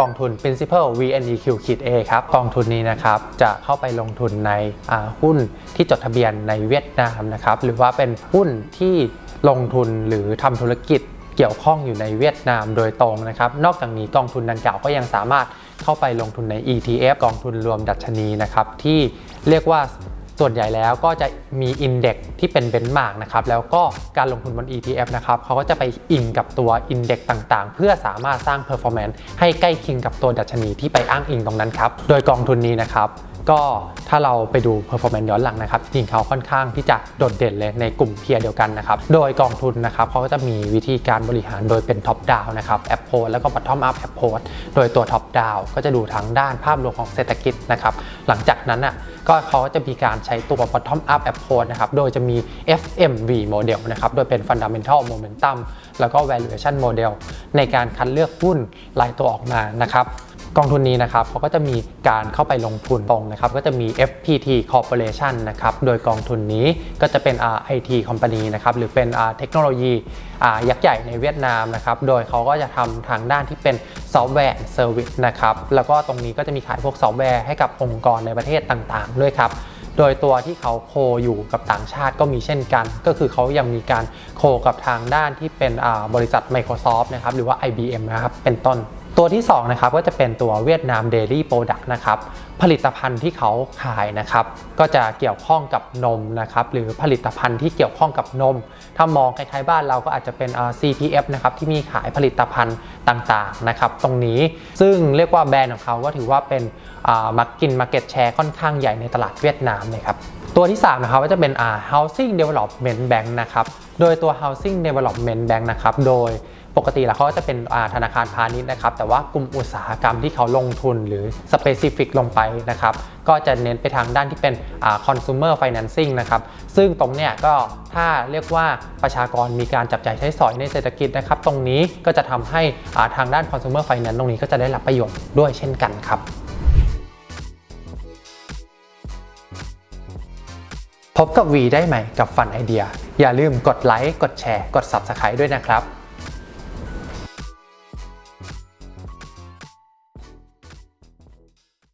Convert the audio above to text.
กองทุน Principal VNEQ A ครับกองทุนนี้นะครับจะเข้าไปลงทุนในหุ้นที่จดทะเบียนในเวียดนามนะครับหรือว่าเป็นหุ้นที่ลงทุนหรือทำธุรกิจเกี่ยวข้องอยู่ในเวียดนามโดยตรงนะครับนอกจากนี้กองทุนดังกล่าวก็ยังสามารถเข้าไปลงทุนใน ETF กองทุนรวมดัชนีนะครับที่เรียกว่า ส่วนใหญ่แล้วก็จะมีอินเด็กที่เป็นเบนช์มาร์กนะครับแล้วก็การลงทุนบน ETF นะครับเขาก็จะไปอิงกับตัวอินเด็กต่างๆ เพื่อสามารถสร้าง performance ให้ใกล้เคียงกับตัวดัชนีที่ไปอ้างอิงตรงนั้นครับโดยกองทุนนี้นะครับก็ถ้าเราไปดู performance ย้อนหลังนะครับจริงเขาค่อนข้างที่จะโดดเด่นเลยในกลุ่มเพียร์เดียวกันนะครับ โดยกองทุนนะครับเขาก็จะมีวิธีการบริหารโดยเป็น top down นะครับ approach แล้วก็ bottom up approach โดยตัว top down ก็จะดูทั้งด้านภาพรวมของเศรษฐกิจนะครับ หลังจากนั้นอะ ก็เขาก็จะมีการใช้ตัว bottom up approach นะครับ โดยจะมี FMV model นะครับ โดยเป็น fundamental momentum แล้วก็ valuation model ในการคัดเลือกหุ้นรายตัวออกมานะครับกองทุนนี้นะครับเขาก็จะมีการเข้าไปลงทุนตรงนะครับก็จะมี FPT Corporation นะครับโดยกองทุนนี้ก็จะเป็น IT Company นะครับหรือเป็นเทคโนโลยียักษ์ใหญ่ในเวียดนามนะครับโดยเขาก็จะทำทางด้านที่เป็น ซอฟต์แวร์เซอร์วิสนะครับ แล้วก็ตรงนี้ก็จะมีขายพวกซอฟต์แวร์ให้กับองค์กรในประเทศต่างๆ ด้วยครับ โดยตัวที่เขาโคอยู่กับต่างชาติก็มีเช่นกัน ก็คือเขายังมีการโคกับทางด้านที่เป็นบริษัท Microsoft นะครับ หรือว่า IBM นะครับ เป็นต้น ตัวที่2นะครับก็จะเป็นตัวเวียดนาม Daily Product นะครับ ผลิตภัณฑ์ที่เขาขายนะครับ ก็จะเกี่ยวข้องกับนมนะครับ หรือผลิตภัณฑ์ที่เกี่ยวข้องกับนม ถ้ามองคล้ายๆบ้านเราก็อาจจะเป็น CPF นะครับที่มีขายผลิตภัณฑ์ต่างๆนะครับตรงนี้ ซึ่งเรียกว่าแบรนด์ของเขาก็ถือว่าเป็นมาร์กินมาเก็ตแชร์ค่อนข้างใหญ่ในตลาดเวียดนามนะครับตัวที่ 3 นะครับก็จะเป็น Housing Development Bank นะครับ โดยตัว Housing Development Bank นะครับ โดย ปกติแล้วเขาจะเป็นธนาคารพาณิชย์นะครับ แต่ว่ากลุ่มอุตสาหกรรมที่เขาลงทุนหรือ specific ลงไปนะครับ ก็จะเน้นไปทางด้านที่เป็น consumer financing นะครับ ซึ่งตรงเนี้ยก็ถ้าเรียกว่าประชากรมีการจับจ่ายใช้สอยในเศรษฐกิจนะครับ ตรงนี้ก็จะทำให้ทางด้าน consumer finance ตรงนี้ก็จะได้รับประโยชน์ด้วยเช่นกันครับพบกับ V ได้ใหม่กับฟันไอเดีย อย่าลืมกดไลค์ กดแชร์ กด Subscribe ด้วยนะครับ